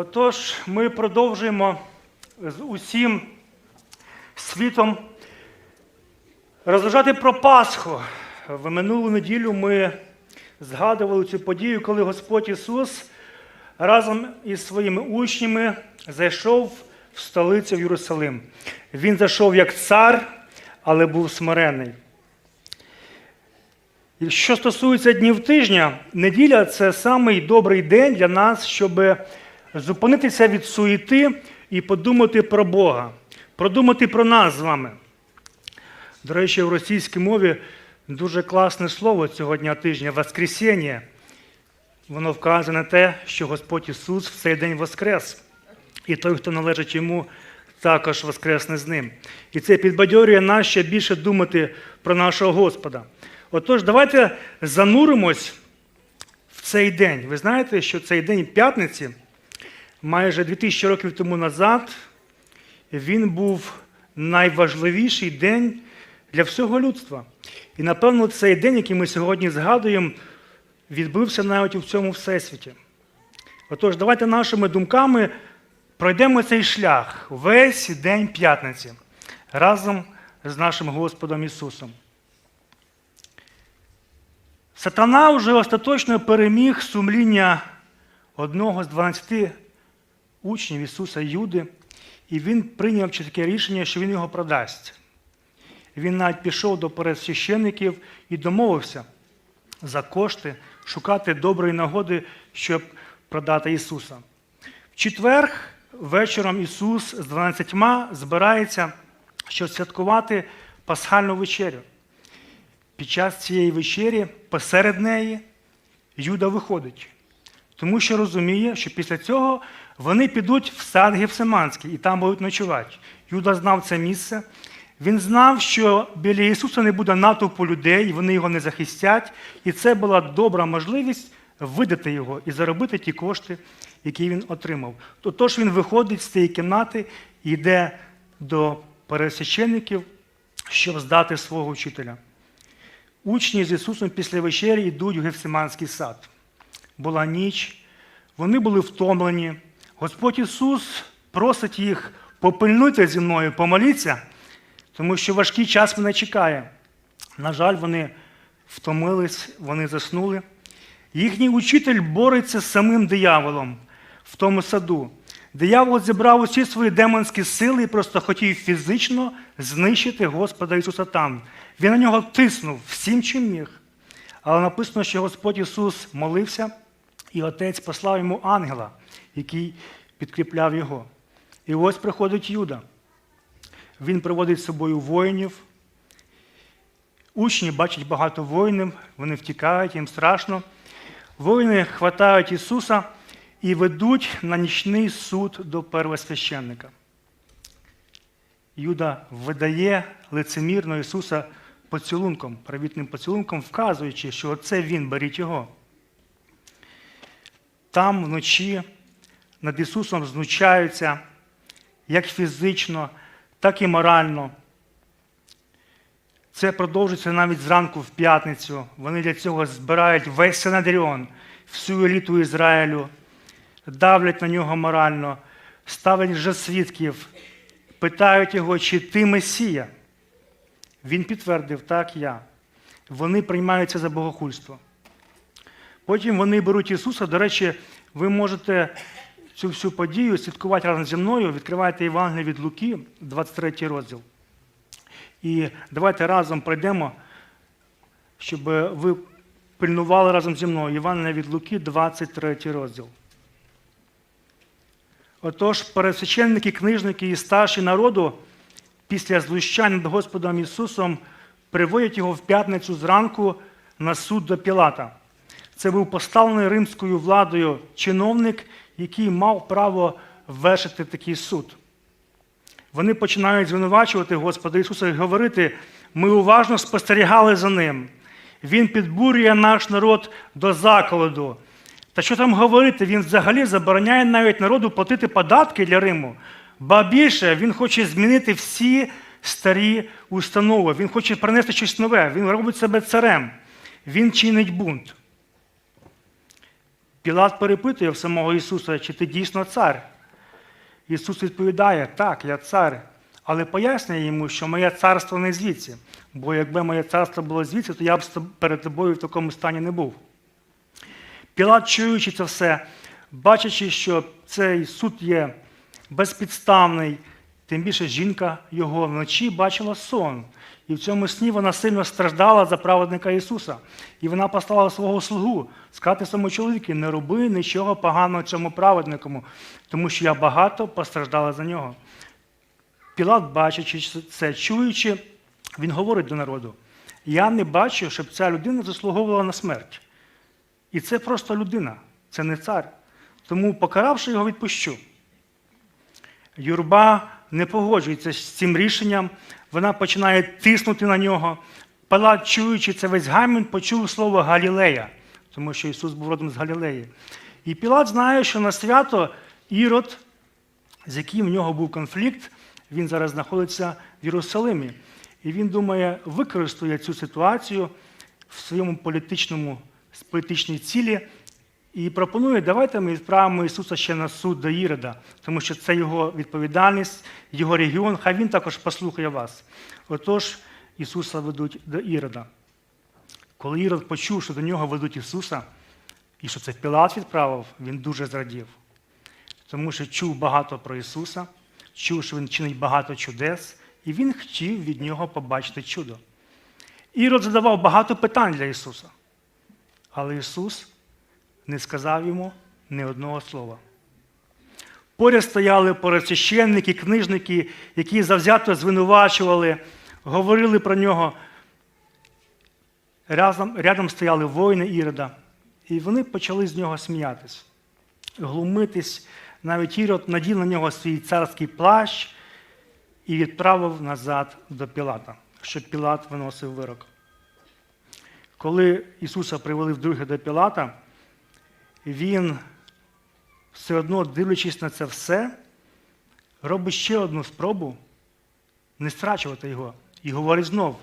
Отож, ми продовжуємо з усім світом розважати про Пасху. В минулу неділю ми згадували цю подію, коли Господь Ісус разом із своїми учнями зайшов в столицю в Єрусалим. Він зайшов як цар, але був смирений. Що стосується днів тижня, неділя це самий добрий день для нас, щоб зупинитися від суєти і подумати про Бога, продумати про нас з вами. До речі, в російській мові дуже класне слово цього дня тижня Воскресіння. Воно вказує на те, що Господь Ісус в цей день воскрес. І той, хто належить йому, також воскресне з ним. І це підбадьорює нас ще більше думати про нашого Господа. Отож, давайте зануримось в цей день. Ви знаєте, що цей день п'ятниці, майже 2000 років тому назад, він був найважливіший день для всього людства. І напевно, цей день, який ми сьогодні згадуємо, відбувся навіть у всьому всесвіті. Отож, давайте нашими думками пройдемо цей шлях весь день п'ятниці разом з нашим Господом Ісусом. Сатана вже остаточно переміг сумління одного з 12 учнів Ісуса Юди, і він прийняв чітке рішення, що він його продасть. Він навіть пішов до пересвящеників і домовився за кошти шукати доброї нагоди, щоб продати Ісуса. В четвер вечором Ісус з 12 збирається, щоб святкувати пасхальну вечерю. Під час цієї вечері, посеред неї, Юда виходить, тому що розуміє, що після цього вони підуть в сад Гефсиманський і там будуть ночувати. Юда знав це місце. Він знав, що біля Ісуса не буде натовпу людей, вони його не захистять. І це була добра можливість видати його і заробити ті кошти, які він отримав. Тож він виходить з цієї кімнати йде до пересвящеників, щоб здати свого вчителя. Учні з Ісусом після вечері йдуть в Гефсиманський сад. Була ніч, вони були втомлені. Господь Ісус просить їх попильнуйте зі мною, помоліться, тому що важкий час мене чекає. На жаль, вони втомились, вони заснули. Їхній учитель бореться з самим дияволом в тому саду. Диявол зібрав усі свої демонські сили і просто хотів фізично знищити Господа Ісуса там. Він на нього тиснув всім, чим міг. Але написано, що Господь Ісус молився, і Отець послав йому ангела, який підкріпляв його. І ось приходить Юда. Він приводить з собою воїнів. Учні бачать багато воїнів, вони втікають, їм страшно. Воїни хватають Ісуса і ведуть на нічний суд до первосвященника. Юда видає лицемірно Ісуса поцілунком, привітним поцілунком, вказуючи, що оце Він, беріть його. Там вночі над Ісусом знущаються як фізично, так і морально. Це продовжується навіть зранку в п'ятницю. Вони для цього збирають весь Синедріон, всю еліту Ізраїлю, давлять на нього морально, ставлять вже свідків, питають його, чи ти Месія. Він підтвердив, так, я. Вони приймаються за богохульство. Потім вони беруть Ісуса. До речі, ви можете цю всю подію слідкувати разом зі мною. Відкривайте Євангеліє від Луки, 23 розділ. І давайте разом пройдемо, щоб ви пильнували разом зі мною Євангелія від Луки, 23 розділ. Отож, пересвященники, книжники і старші народу після знущань над Господом Ісусом приводять його в п'ятницю зранку на суд до Пілата. Це був поставлений римською владою чиновник, який мав право вершити такий суд. Вони починають звинувачувати Господа Ісуса і говорити: ми уважно спостерігали за ним. Він підбурює наш народ до заколоду. Та що там говорити? Він взагалі забороняє навіть народу платити податки для Риму. Ба більше він хоче змінити всі старі установи. Він хоче принести щось нове. Він робить себе царем. Він чинить бунт. Пілат перепитує в самого Ісуса, чи ти дійсно цар? Ісус відповідає, так, я цар, але пояснює йому, що моє царство не звідси. Бо якби моє царство було звідси, то я б перед тобою в такому стані не був. Пілат, чуючи це все, бачачи, що цей суд є безпідставний, тим більше жінка його вночі бачила сон. І в цьому сні вона сильно страждала за праведника Ісуса. І вона послала свого слугу сказати своєму чоловіку, не роби нічого поганого цьому праведнику, тому що я багато постраждала за нього. Пілат, бачачи це, чуючи, він говорить до народу: Я не бачу, щоб ця людина заслуговувала на смерть. І це просто людина, це не цар. Тому, покаравши його, відпущу. Юрба не погоджується з цим рішенням, вона починає тиснути на нього. Палат, чуючи це весь гамін, почув слово Галілея, тому що Ісус був родом з Галілеї. І Пілат знає, що на свято Ірод, з яким в нього був конфлікт, він зараз знаходиться в Єрусалимі. І він думає, використає цю ситуацію в своєму політичному, політичній цілі і пропонує, давайте ми відправимо Ісуса ще на суд до Ірода, тому що це його відповідальність, його регіон, хай він також послухає вас. Отож, Ісуса ведуть до Ірода. Коли Ірод почув, що до нього ведуть Ісуса, і що це Пілат відправив, він дуже зрадів. Тому що чув багато про Ісуса, чув, що Він чинить багато чудес, і він хотів від нього побачити чудо. Ірод задавав багато питань для Ісуса. Але Ісус не сказав йому ні одного слова. Поряд стояли поросвященники, книжники, які завзято звинувачували, говорили про нього. Рядом, рядом стояли воїни Ірода, і вони почали з нього сміятись, глумитись. Навіть Ірод надів на нього свій царський плащ і відправив назад до Пілата, щоб Пілат виносив вирок. Коли Ісуса привели вдруге до Пілата, він все одно, дивлячись на це все, робить ще одну спробу не страчувати його. І говорить знов: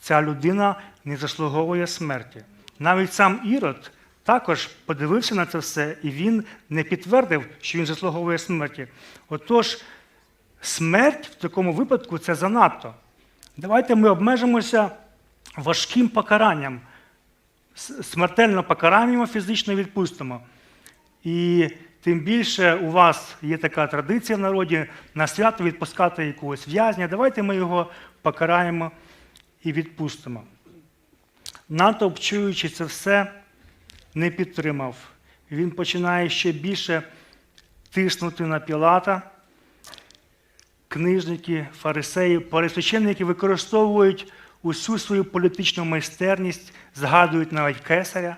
ця людина не заслуговує смерті. Навіть сам Ірод також подивився на це все, і він не підтвердив, що він заслуговує смерті. Отож, смерть в такому випадку це занадто. Давайте ми обмежимося важким покаранням смертельно покараємо, фізично відпустимо. І тим більше у вас є така традиція в народі на свято відпускати якогось в'язня. Давайте ми його покараємо і відпустимо. Натовп, чуючи це все, не підтримав. Він починає ще більше тиснути на Пілата. Книжники, фарисеї, пересвященники використовують усю свою політичну майстерність, згадують навіть кесаря,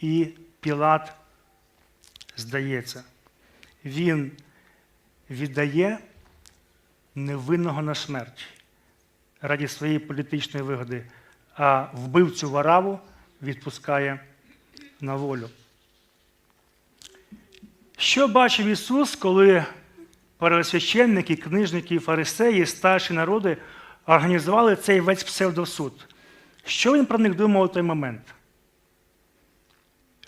і Пілат здається. Він віддає невинного на смерть раді своєї політичної вигоди, а вбивцю вараву відпускає на волю. Що бачив Ісус, коли первосвященники, книжники, і фарисеї, старші народи організували цей весь псевдосуд? Що він про них думав у той момент?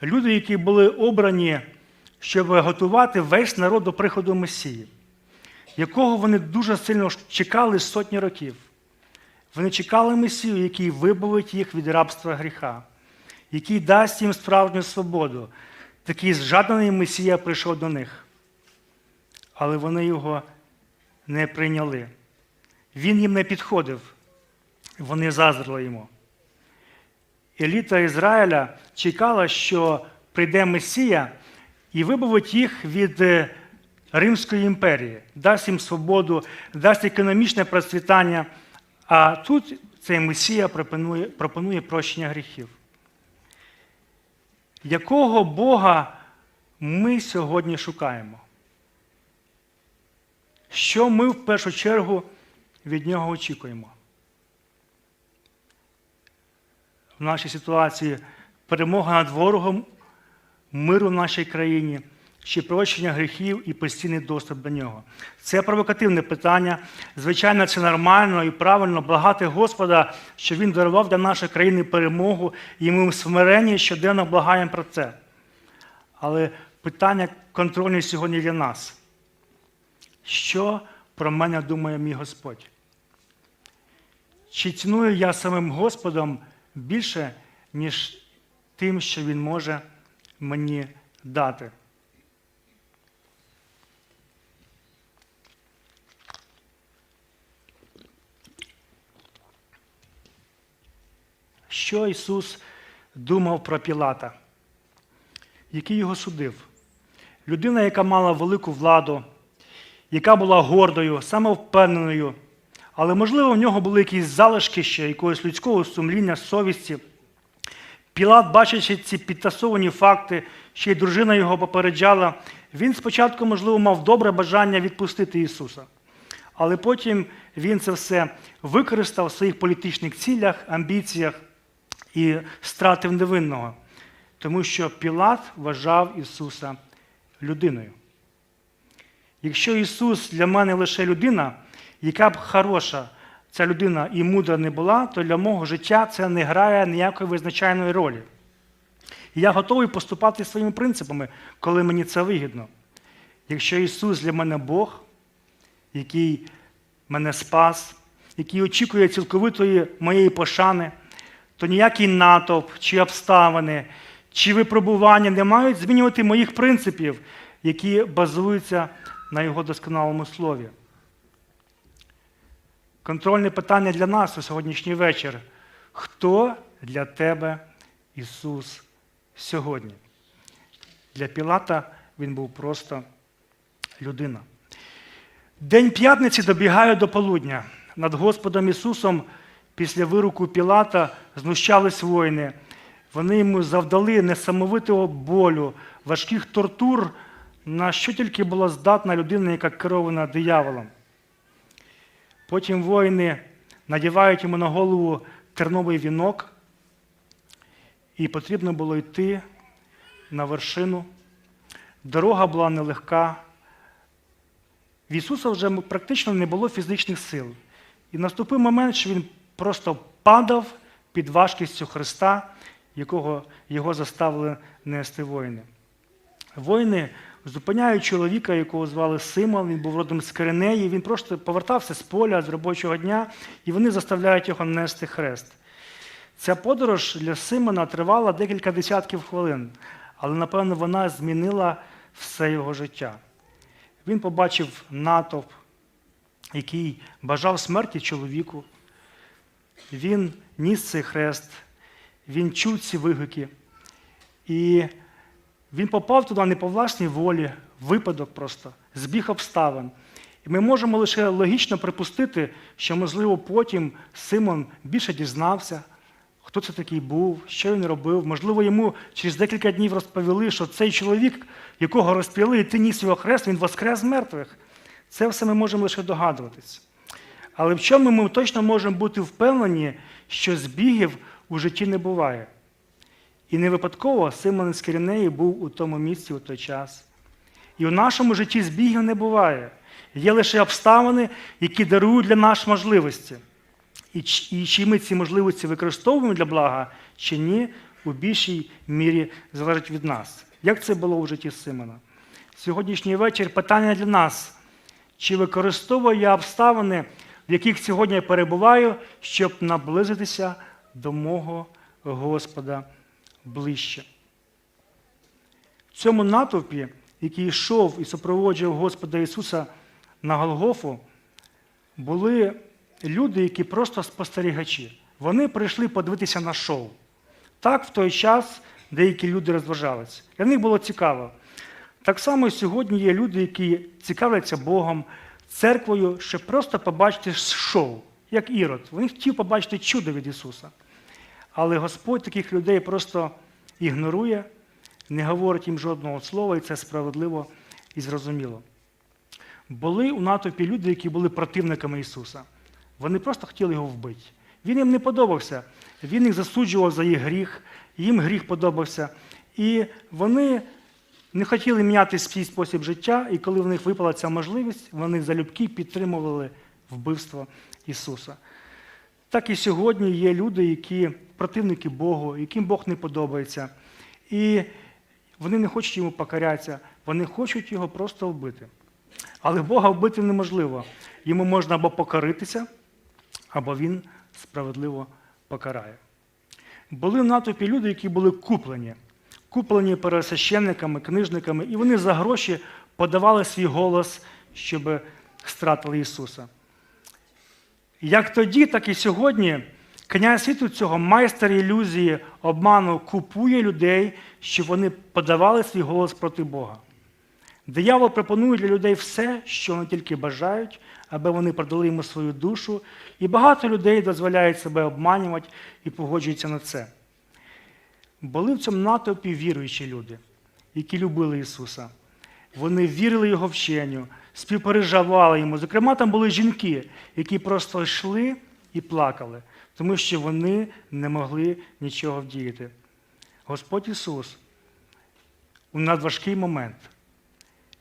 Люди, які були обрані, щоб готувати весь народ до приходу Месії, якого вони дуже сильно чекали сотні років. Вони чекали Месію, який вибавить їх від рабства гріха, який дасть їм справжню свободу. Такий зжаданий Месія прийшов до них. Але вони його не прийняли. Він їм не підходив, вони заздрили йому. Еліта Ізраїля чекала, що прийде Месія і вибавить їх від е, Римської імперії, дасть їм свободу, дасть економічне процвітання. А тут цей Месія пропонує, пропонує прощення гріхів. Якого Бога ми сьогодні шукаємо? Що ми в першу чергу від нього очікуємо? В нашій ситуації перемога над ворогом, миру в нашій країні, чи прощення гріхів і постійний доступ до нього. Це провокативне питання. Звичайно, це нормально і правильно благати Господа, що Він дарував для нашої країни перемогу, і ми в смиренні щоденно благаємо про це. Але питання контрольне сьогодні для нас. Що про мене думає мій Господь? Чи ціную я самим Господом більше, ніж тим, що Він може мені дати? Що Ісус думав про Пілата, який його судив? Людина, яка мала велику владу, яка була гордою, самовпевненою, але, можливо, в нього були якісь залишки ще якогось людського сумління, совісті. Пілат, бачачи ці підтасовані факти, ще й дружина його попереджала, він спочатку, можливо, мав добре бажання відпустити Ісуса. Але потім він це все використав в своїх політичних цілях, амбіціях і стратив невинного. Тому що Пілат вважав Ісуса людиною. Якщо Ісус для мене лише людина, яка б хороша ця людина і мудра не була, то для мого життя це не грає ніякої визначальної ролі. І я готовий поступати своїми принципами, коли мені це вигідно. Якщо Ісус для мене Бог, який мене спас, який очікує цілковитої моєї пошани, то ніякий натовп, чи обставини, чи випробування не мають змінювати моїх принципів, які базуються на Його досконалому слові. Контрольне питання для нас у сьогоднішній вечір. Хто для тебе Ісус сьогодні? Для Пілата він був просто людина. День п'ятниці добігає до полудня. Над Господом Ісусом після вируку Пілата знущались воїни. Вони йому завдали несамовитого болю, важких тортур, на що тільки була здатна людина, яка керована дияволом. Потім воїни надівають йому на голову терновий вінок, і потрібно було йти на вершину. Дорога була нелегка. В Ісуса вже практично не було фізичних сил. І наступив момент, що Він просто падав під важкістю Христа, якого його заставили нести воїни. Воїни зупиняють чоловіка, якого звали Симон, він був родом з Киринеї, він просто повертався з поля з робочого дня, і вони заставляють його нести хрест. Ця подорож для Симона тривала декілька десятків хвилин, але, напевно, вона змінила все його життя. Він побачив натовп, який бажав смерті чоловіку. Він ніс цей хрест, він чув ці вигуки. І він попав туди не по власній волі, випадок просто, збіг обставин. І ми можемо лише логічно припустити, що, можливо, потім Симон більше дізнався, хто це такий був, що він робив. Можливо, йому через декілька днів розповіли, що цей чоловік, якого розп'яли, і ти ніс його хрест, він воскрес з мертвих. Це все ми можемо лише догадуватись. Але в чому ми точно можемо бути впевнені, що збігів у житті не буває. І не випадково Симон з Киринеї був у тому місці у той час. І у нашому житті збігів не буває. Є лише обставини, які дарують для нас можливості. І чи ми ці можливості використовуємо для блага, чи ні, у більшій мірі залежить від нас. Як це було у житті Симона? Сьогоднішній вечір питання для нас. Чи використовую я обставини, в яких сьогодні я перебуваю, щоб наблизитися до мого Господа ближче? В цьому натовпі, який йшов і супроводжував Господа Ісуса на Голгофу, були люди, які просто спостерігачі. Вони прийшли подивитися на шоу. Так, в той час деякі люди розважалися. Для них було цікаво. Так само і сьогодні є люди, які цікавляться Богом, церквою, щоб просто побачити шоу, як Ірод. Вони хотів побачити чудо від Ісуса. Але Господь таких людей просто ігнорує, не говорить їм жодного слова, і це справедливо і зрозуміло. Були у натовпі люди, які були противниками Ісуса. Вони просто хотіли його вбити. Він їм не подобався. Він їх засуджував за їх гріх, їм гріх подобався. І вони не хотіли міняти свій спосіб життя, і коли в них випала ця можливість, вони залюбки підтримували вбивство Ісуса. Так і сьогодні є люди, які противники Богу, яким Бог не подобається. І вони не хочуть йому покорятися, вони хочуть його просто вбити. Але Бога вбити неможливо. Йому можна або покоритися, або він справедливо покарає. Були в натовпі люди, які були куплені, куплені пересвященниками, книжниками, і вони за гроші подавали свій голос, щоб стратили Ісуса. Як тоді, так і сьогодні князь світу цього майстер ілюзії обману купує людей, щоб вони подавали свій голос проти Бога. Диявол пропонує для людей все, що вони тільки бажають, аби вони продали йому свою душу, і багато людей дозволяють себе обманювати і погоджуються на це. Були в цьому натовпі віруючі люди, які любили Ісуса. Вони вірили Його вченню, співпереживали йому. Зокрема, там були жінки, які просто йшли і плакали, тому що вони не могли нічого вдіяти. Господь Ісус у надважкий момент.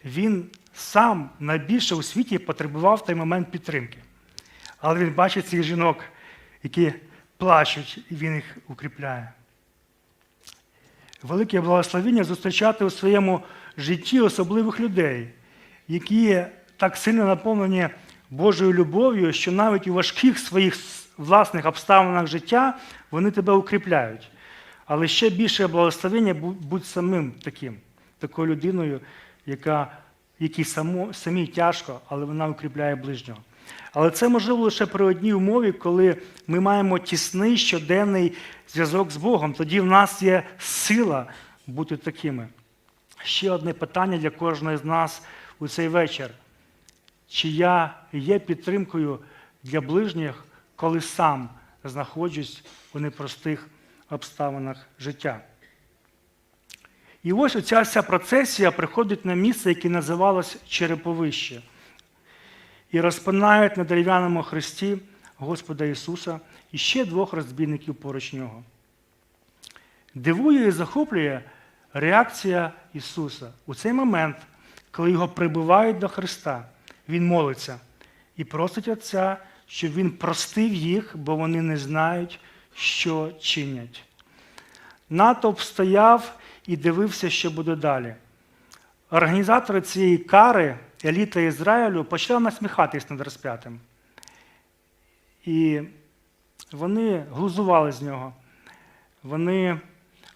Він сам найбільше у світі потребував той момент підтримки. Але він бачить цих жінок, які плачуть, і він їх укріпляє. Велике благословіння зустрічати у своєму житті особливих людей, які так сильно наповнені Божою любов'ю, що навіть у важких своїх власних обставинах життя вони тебе укріпляють. Але ще більше благословення будь самим таким, такою людиною, яка, якій само, самій тяжко, але вона укріпляє ближнього. Але це можливо лише при одній умові, коли ми маємо тісний щоденний зв'язок з Богом. Тоді в нас є сила бути такими. Ще одне питання для кожного з нас у цей вечір. Чи я є підтримкою для ближніх, коли сам знаходжусь у непростих обставинах життя? І ось оця вся процесія приходить на місце, яке називалось Череповище. І розпинають на дерев'яному хресті Господа Ісуса і ще двох розбійників поруч нього. Дивує і захоплює реакція Ісуса. У цей момент, коли його прибивають до Христа, Він молиться і просить Отця, щоб Він простив їх, бо вони не знають, що чинять. Натовп стояв і дивився, що буде далі. Організатори цієї кари, еліта Ізраїлю, почали насміхатись над розп'ятим. І вони глузували з нього. Вони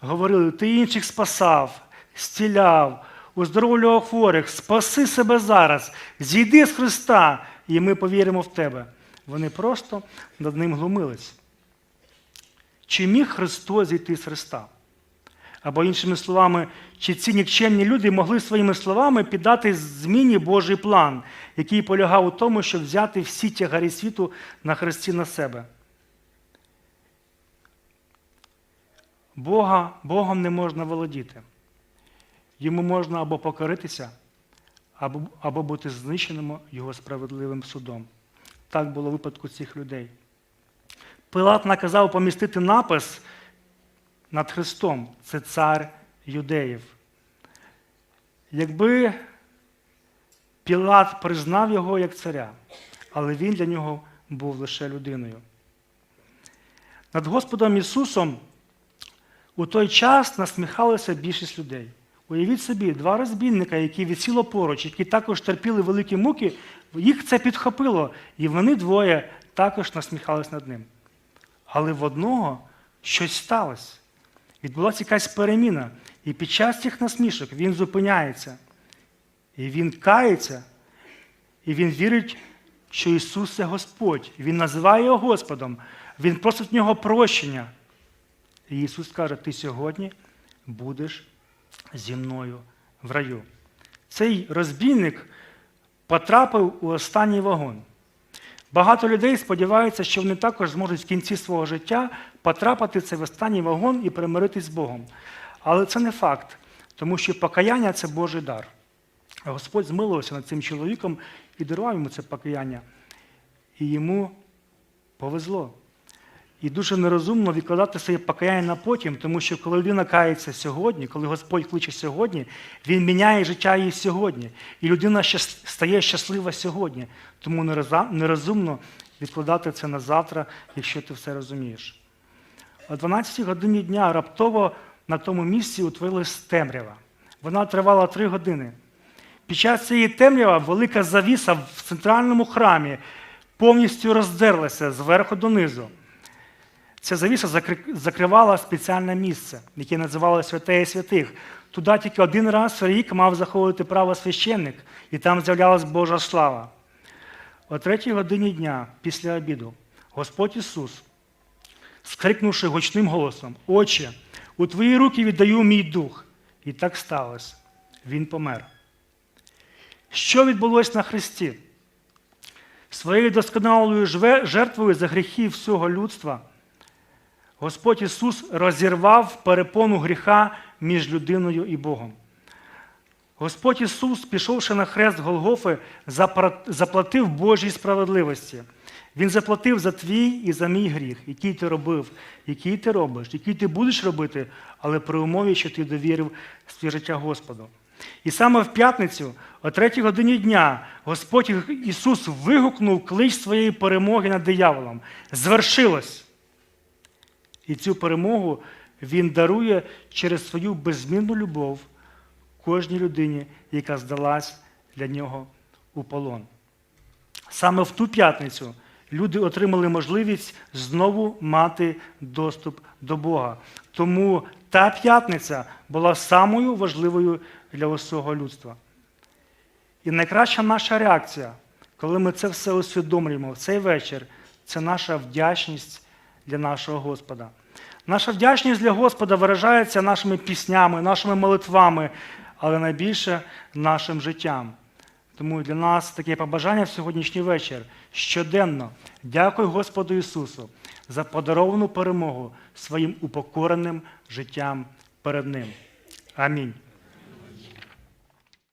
говорили: ти інших спасав, стіляв, уздоровлював хворих, спаси себе зараз, зійди з Христа, і ми повіримо в тебе. Вони просто над ним глумились. Чи міг Христос зійти з Христа? Або, іншими словами, чи ці нікчемні люди могли своїми словами піддати зміні Божий план, який полягав у тому, щоб взяти всі тягарі світу на хресті на себе? Бога, Богом не можна володіти. Йому можна або покоритися, або, або бути знищеним Його справедливим судом. Так було в випадку цих людей. Пилат наказав помістити напис над Христом це цар юдеїв. Якби Пілат признав його як царя, але він для нього був лише людиною. Над Господом Ісусом у той час насміхалася більшість людей. Уявіть собі, два розбійника, які відсіло поруч, які також терпіли великі муки, їх це підхопило, і вони двоє також насміхались над ним. Але в одного щось сталося. Відбулася якась переміна. І під час цих насмішок він зупиняється. І він кається, і він вірить, що Ісус це Господь. Він називає його Господом. Він просить в нього прощення. І Ісус каже: Ти сьогодні будеш зі мною в раю. Цей розбійник потрапив у останній вагон. Багато людей сподіваються, що вони також зможуть в кінці свого життя потрапити в цей останній вагон і примиритись з Богом. Але це не факт, тому що покаяння це Божий дар. Господь змилувався над цим чоловіком і дарував йому це покаяння. І йому повезло. І дуже нерозумно відкладати своє покаяння на потім, тому що коли людина кається сьогодні, коли Господь кличе сьогодні, Він міняє життя її сьогодні. І людина стає щаслива сьогодні. Тому нерозумно відкладати це на завтра, якщо ти все розумієш. О 12 годині дня раптово на тому місці утворилась темрява. Вона тривала три години. Під час цієї темрява велика завіса в центральному храмі повністю роздерлася зверху донизу. Ця завіса закривала спеціальне місце, яке називало Святеє Святих. Туди тільки один раз в рік мав заходити правосвященник, і там з'являлась Божа слава. О третій годині дня після обіду Господь Ісус, скрикнувши гучним голосом: Отче, у твої руки віддаю мій дух. І так сталося. Він помер. Що відбулося на Христі? Своєю досконалою жертвою за гріхи всього людства Господь Ісус розірвав перепону гріха між людиною і Богом. Господь Ісус, пішовши на хрест Голгофи, заплатив Божій справедливості. Він заплатив за твій і за мій гріх, який ти робив, який ти робиш, який ти будеш робити, але при умові, що ти довірив своє життя Господу. І саме в п'ятницю, о третій годині дня, Господь Ісус вигукнув клич своєї перемоги над дияволом. Звершилось! І цю перемогу Він дарує через свою беззмінну любов кожній людині, яка здалась для нього у полон. Саме в ту п'ятницю люди отримали можливість знову мати доступ до Бога. Тому та п'ятниця була самою важливою для усього людства. І найкраща наша реакція, коли ми це все усвідомлюємо в цей вечір, це наша вдячність для нашого Господа. Наша вдячність для Господа виражається нашими піснями, нашими молитвами, але найбільше нашим життям. Тому для нас таке побажання в сьогоднішній вечір щоденно дякую Господу Ісусу за подаровану перемогу своїм упокореним життям перед Ним. Амінь.